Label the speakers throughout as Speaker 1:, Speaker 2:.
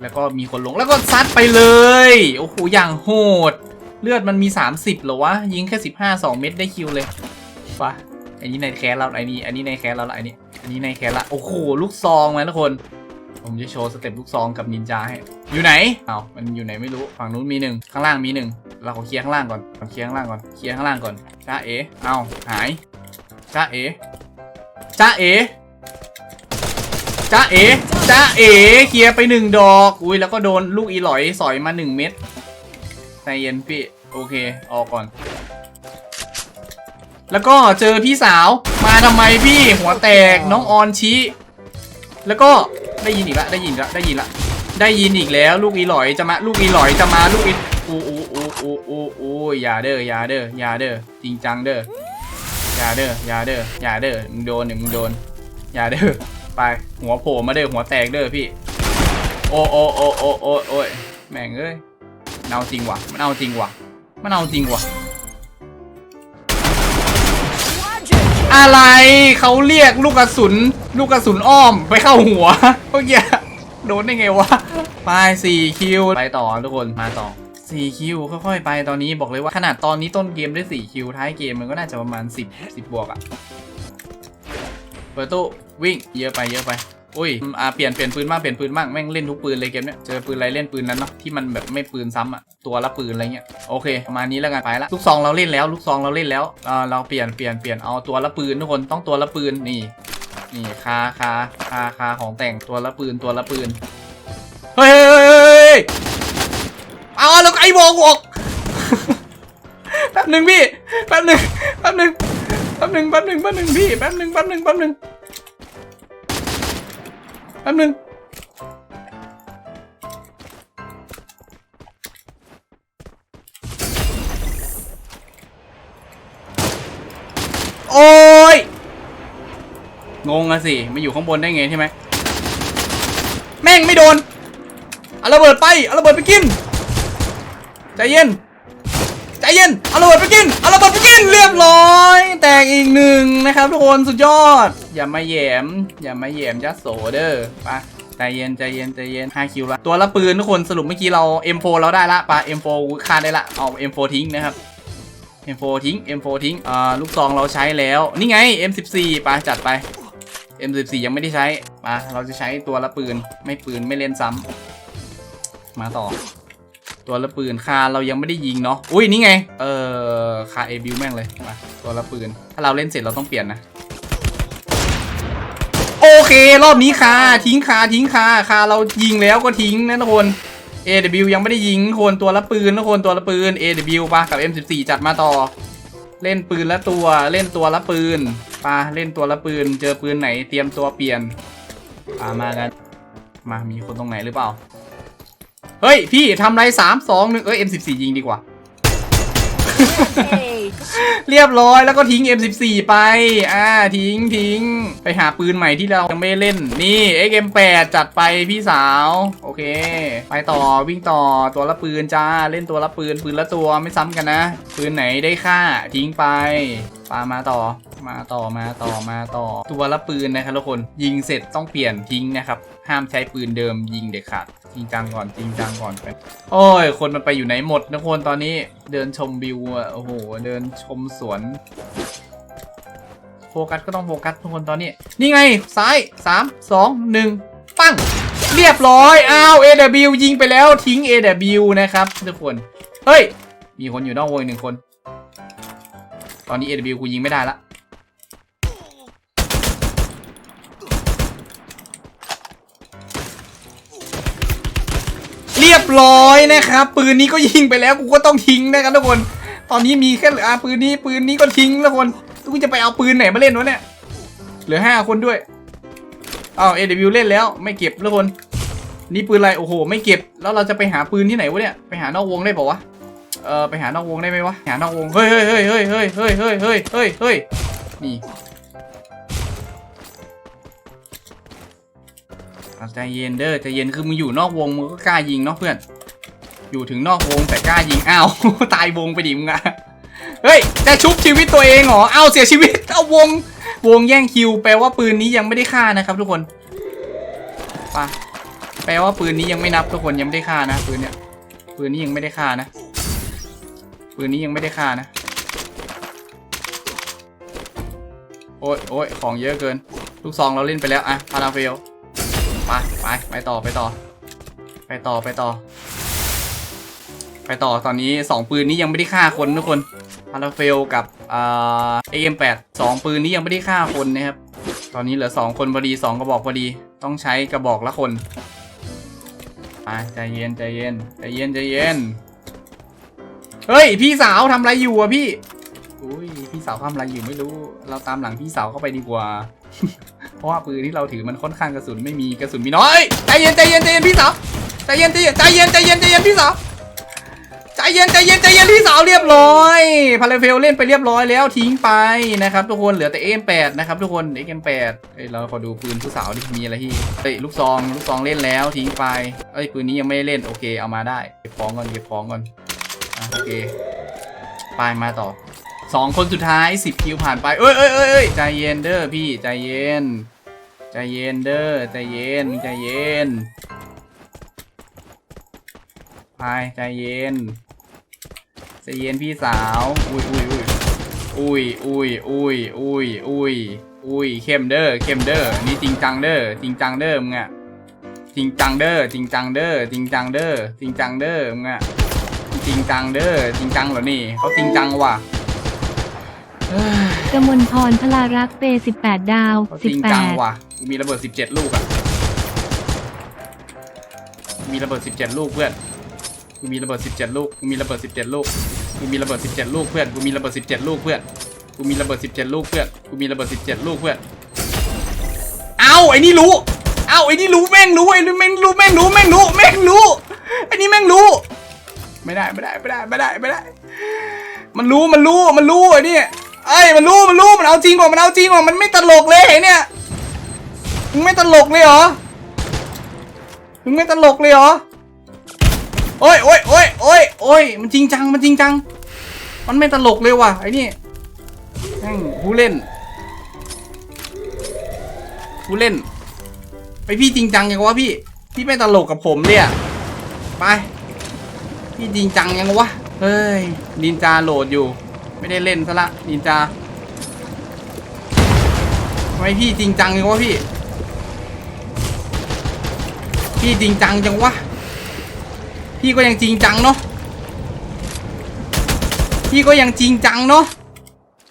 Speaker 1: แล้วก็มีคนลงแล้วก็ซัดไปเลย โอ้โห อย่างโหด เลือดมันมี 30เหรอวะ ยิงแค่ 15 2 เม็ดได้คิวเลยปะอันนี้ในแคสเราอันนี้ อันนี้ในแคสเราละอันนี้ อันนี้ในแคสละ โอ้โห ลูกซองมาทุกคน ผมจะโชว์สเต็ปลูกซองกับนินจาให้ อยู่ไหนเอ้ามันอยู่ไหนไม่รู้ ฝั่งนู้นมีหนึ่ง ข้างล่างมีหนึ่ง เราขอเคลียร์ข้างล่างก่อนขอเคลียร์ข้างล่างก่อน เคลียร์ข้างล่างก่อน จ้าเอ๋เอาหาย จ้าเอ๋จ้าเอ๋ จ้าเอ๋จ้าเอ๋เคลียร์ไปหนึ่งดอก อุ้ยแล้วก็โดนลูกอีหลอยสอยมาหนึ่งเม็ดใจเย็นพี่ โอเค ออกก่อน แล้วก็เจอพี่สาวมาทำไมพี่หัวแตกน้องออนชี้ แล้วก็ได้ยินอีกละได้ยินละได้ยินละได้ยินอีกแล้ว ลูกอีหลอยจะมาลูกอีหลอยจะมาลูกอีอูอูอูอูอูอูอย่าเด้ออย่าเด้ออย่าเด้อจริงจังเด้ออย่าเด้ออย่าเด้ออย่าเด้อมึงโดนหนึ่งมึงโดนอย่าเด้อ ไป หัวโผล่มาเด้อหัวแตกเด้อพี่ โอ้โอ้โอ้โอโอโอ้ยแม่งเอ้ยมันเอาจริงว่ะ มันเอาจริงว่ะ มันเอาจริงว่ะ อะไรเขาเรียกลูกกระสุน ลูกกระสุนอ้อมไปเข้าหัวเมื่อกี้โดนได้ไงวะ ไปสี่คิว ไปต่อทุกคน มาต่อสี่คิวค่อยๆไปตอนนี้บอกเลยว่าขนาดตอนนี้ต้นเกมได้สี่คิวท้ายเกมมันก็น่าจะประมาณสิบสิบบวกอะ ปิดตู้วิ่งเยอะไปเยอะไปอุ้ยอ่าเปลี่ยนเปลี่ยนปืนบ้างเปลี่ยนปืนบ้างแม่งเล่นทุกปืนเลยเกมเนี้ยเจอปืนอะไรเล่นปืนนั้นเนาะที่มันแบบไม่ปืนซ้ำอะตัวละปืนอะไรเงี้ยโอเคประมาณนี้แล้วกันไปละลูกซองเราเล่นแล้วลูกซองเราเล่นแล้วเออเราเปลี่ยนเปลี่ยนเปลี่ยนเอาตัวละปืนทุกคนต้องตัวละปืนนี่นี่คาคาคาคาของแต่งตัวละปืนตัวละปืนเฮ้ยเฮ้ยเฮ้ยเฮ้ยเอาแล้วไอ้บอกบอกแป๊บหนึ่งพี่แป๊บหนึ่งแป๊บหนึ่ง แป๊บหนึ่งแป๊บหนึ่งแป๊บหนึ่งพี่แป๊บหนึ่งแป๊บหนึ่งแป๊บหนึ่งแป๊บหนึ่งโอ้ย งงอะสิมาอยู่ข้างบนได้ไงใช่ไหม แม่งไม่โดนเอาระเบิดไปเอาระเบิดไปกิน ใจเย็น เย็นเอาระเบิดไปกินเอาระเบิดไปกินเรียบร้อย แตกอีกหนึ่งนะครับทุกคนสุดยอด อย่ามาแยมอย่ามาแยมยัดโสเด้อไปใจเย็นใจเย็นใจเย็น5คิวละตัวละปืนทุกคนสรุปเมื่อกี้เรา M4 เราได้ละปะ M4 ฆ่าได้ละเอา M4 ทิ้งนะครับ M4 ทิ้ง M4 ทิ้งอ่าลูกซองเราใช้แล้ว นี่ไง M14 ไปจัดไป M14 ยังไม่ได้ใช้มาเราจะใช้ตัวละปืนไม่ปืนไม่เล่นซ้ำมาต่อ ตัวละปืนคาเรายังไม่ได้ยิงเนาะอุ้ยนี่ไง เออคาเอบิวแม่งเลยมาตัวละปืน ถ้าเราเล่นเสร็จเราต้องเปลี่ยนนะ โอเค รอบนี้คาทิ้งคาทิ้งคาคาเรายิงแล้วก็ทิ้งนะทุกคน AW ยังไม่ได้ยิงทุกคนตัวละปืนทุกคนตัวละปืน AW ปะกับ M14 จัดมาต่อ เล่นปืนละตัวเล่นตัวละปืนปาเล่นตัวละปืน เจอปืนไหนเตรียมตัวเปลี่ยนปามากันมามีคนตรงไหนหรือเปล่า เฮ้ย พี่ทำไรสามสองหนึ่งเอ้ย M14 ยิงดีกว่า เรียบร้อยแล้วก็ทิ้ง M14 ไป อ่า ทิ้งทิ้ง ไปหาปืนใหม่ที่เรายังไม่เล่น นี่ XM8 จัดไปพี่สาว โอเค ไปต่อวิ่งต่อตัวละปืนจ้า เล่นตัวละปืนปืนละตัวไม่ซ้ำกันนะ ปืนไหนได้ค่าทิ้งไปปามาต่อ มาต่อมาต่อมาต่อ ตัวละปืนนะครับทุกคนยิงเสร็จต้องเปลี่ยนทิ้งนะครับ ห้ามใช้ปืนเดิมยิงเด็ดขาดจริงจังก่อนจริงจังก่อนไปโอ้ย คนมันไปอยู่ไหนหมดนะคนตอนนี้เดินชมวิวอะโอ้โห เดินชมสวนโฟกัสก็ต้องโฟกัสทุกคนตอนนี้ นี่ไง ซ้าย 3 2 1 ปั้ง เรียบร้อยอ้าว AW ยิงไปแล้วทิ้ง AW นะครับทุกคน เฮ้ย มีคนอยู่นอกวงอีกหนึ่งคน ตอนนี้ AW กูยิงไม่ได้ละ ยบร้อยนะครับ ปืนนี้ก็ยิงไปแล้วกูก็ต้องทิ้งนะครับทุกคน ตอนนี้มีแค่เหลือปืนนี้ปืนนี้ก็ทิ้งแล้วคนกูจะไปเอาปืนไหนมาเล่นวะเนี่ยเหลือห้าคนด้วยอ้าว AW เล่นแล้วไม่เก็บทุกคน นี่ปืนอะไรโอ้โห ไม่เก็บแล้วเราจะไปหาปืนที่ไหนวะเนี่ยไปหานอกวงได้ปะวะเออไปหานอกวงได้ไหมวะหานอกวงเฮ้ยเฮ้ยเฮ้ยเฮ้ยเฮ้ยเฮ้ยเฮ้ยเฮ้ยเฮ้ย เอะใจเย็นเด้อใจเย็นคือมึงอยู่นอกวงมึงก็กล้ายิงเนาะเพื่อน อยู่ถึงนอกวงแต่กล้ายิงอ้าวตายวงไปดิมึงอะเฮ้ยจะชุบชีวิตตัวเองเหรอเอาเสียชีวิตเอาวง วงแย่งคิว แปลว่าปืนนี้ยังไม่ได้ฆ่านะครับ ทุกคนไปแปลว่าปืนนี้ยังไม่นับทุกคนยังไม่ได้ฆ่านะปืนเนี้ยปืนนี้ยังไม่ได้ฆ่านะปืนนี้ยังไม่ได้ฆ่านะโอ้ยโอ้ยของเยอะเกิน ลูกซองเราเล่นไปแล้วอะพาราเฟล ไปไปไปต่อไปต่อ ไปต่อไปต่อ ไปต่อตอนนี้สองปืนนี้ยังไม่ได้ฆ่าคนทุกคนพาราเฟลกับเอ็มแปดสองปืนนี้ยังไม่ได้ฆ่าคนนะครับ ตอนนี้เหลือสองคนพอดีสองกระบอกพอดี ต้องใช้กระบอกละคนไปใจเย็นใจเย็นใจเย็นใจเย็นเฮ้ย พี่สาวทำอะไรอยู่อะพี่อุ้ยพี่สาวทำอะไรอยู่ไม่รู้ เราตามหลังพี่สาวเข้าไปดีกว่า เพราะว่าปืนที่เราถือมันค่อนข้างกระสุนไม่มีกระสุนมีน้อยใจเย็นใจเย็นใจเย็นพี่สาวใจเย็นใจเย็นใจเย็นใจเย็นใจเย็นพี่สาวใจเย็นใจเย็นใจเย็นพี่สาวเรียบร้อยพาราเฟลเล่นไปเรียบร้อยแล้วทิ้งไปนะครับทุกคนเหลือแต่เอ็มแปดนะครับทุกคนเอ็มแปดเอ้ยเราขอดูปืนผู้สาวดิมีอะไรที่เอ้ยลูกซองลูกซองเล่นแล้วทิ้งไปเอ้ยปืนนี้ยังไม่เล่นโอเคเอามาได้เก็บของก่อนเก็บของก่อนโอเคไปมาต่อ สองคนสุดท้าย 10 คิวผ่านไปเอ้ยเอ้ยเอ้ยเอ้ยใจเย็นเด้อพี่ใจเย็น ใจเย็นเด้อใจเย็นใจเย็นไปใจเย็นใจเย็นพี่สาวอุ้ยอุ้ยอุ้ยอุ้ยอุ้ยอุ้ยอุ้ยอุ้ยอุ้ยเข้มเด้อเข้มเด้อนี่จริงจังเด้อจริงจังเด้อมึงอะจริงจังเด้อจริงจังเด้อจริงจังเด้อจริงจังเด้อมึงอะจริงจังเด้อจริงจังเหรอนี่เขาจริงจังว่ะ
Speaker 2: กมลพรพลารักษ์เปย์18 ดาว
Speaker 1: เขาจริงจัง
Speaker 2: 18
Speaker 1: ว่ะกูมีระเบิด 17 ลูกอะมีระเบิด 17 ลูกเพื่อนกูมีระเบิด 17 ลูกกูมีระเบิด 17 ลูกกูมีระเบิด 17 ลูกเพื่อนกูมีระเบิด 17 ลูกเพื่อนกูมีระเบิด 17 ลูกเพื่อนกูมีระเบิด 17 ลูกเพื่อนเอ้าไอ้นี่รู้เอ้าไอ้นี่รู้แม่งรู้ไอ้นี่แม่งรู้แม่งรู้แม่งรู้แม่งรู้ไอ้นี่แม่งรู้ ไม่ได้ไม่ได้ไม่ได้ไม่ได้ไม่ได้ มันรู้มันรู้มันรู้ไอ้นี่ ไอ้ยมันรู้มันรู้มันเอาจริงกว่ามันเอาจริงกว่ามันไม่ตลกเลยเนี่ยมึงไม่ตลกเลยเหรอมึงไม่ตลกเลยเหรอโอ้ยโอ้ยโอ้ยโอ้ยโอ้ยมันจริงจังมันจริงจัง มันไม่ตลกเลยว่ะไอ้นี่แม่งผู้เล่นผู้เล่น ไปพี่จริงจังยังวะพี่ พี่ไม่ตลกกับผมเลยอะไป พี่จริงจังยังวะ เฮ้ยนินจาโหลดอยู่ ไม่ได้เล่นซะละนินจาทำไมพี่จริงจังยังวะพี่ พี่จริงจังจังวะ พี่ก็ยังจริงจังเนาะ พี่ก็ยังจริงจังเนาะ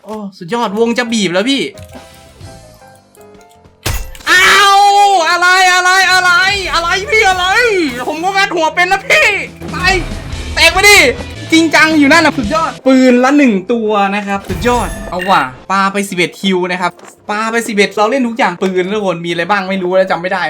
Speaker 1: โอ้สุดยอดวงจะบีบแล้วพี่อ้าวอะไรอะไรอะไร อะไรพี่อะไร ผมก็งัดหัวเป็นนะพี่ จริงจังอยู่นั่นนะสุดยอด ปืนละหนึ่งตัวนะครับสุดยอด เอาว่ะปลาไป 11คิวนะครับปลาไป 11 เราเล่นทุกอย่างปืนทุกคนมีอะไรบ้างไม่รู้แล้วจำไม่ได้